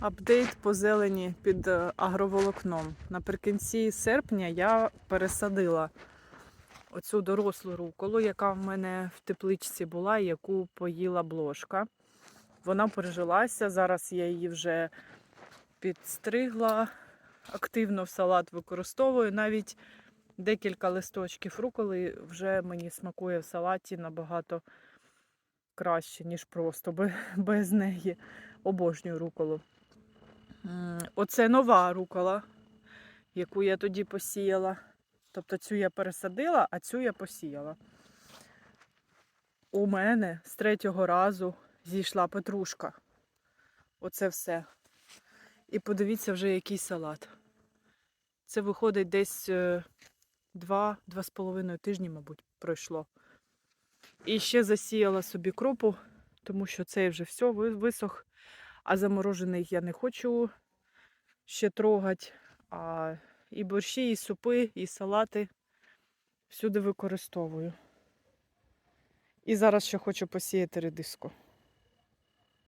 Апдейт по зелені під е, агроволокном. Наприкінці серпня я пересадила оцю дорослу руколу, яка в мене в тепличці була, яку поїла блошка. Вона прижилася. Зараз я її вже підстригла, активно в салат використовую. Навіть декілька листочків руколи вже мені смакує в салаті набагато краще, ніж просто без неї. Обожнюю руколу. Оце нова рукола, яку я тоді посіяла. Тобто цю я пересадила, а цю я посіяла. У мене з третього разу зійшла петрушка. Оце все. І подивіться вже який салат. Це виходить десь е, два-два з половиною тижні, мабуть, пройшло. І ще засіяла собі кропу, тому що цей вже все висох. А заморожений я не хочу ще трогати. А і борщі, і супи, і салати всюди використовую. І зараз ще хочу посіяти редиску.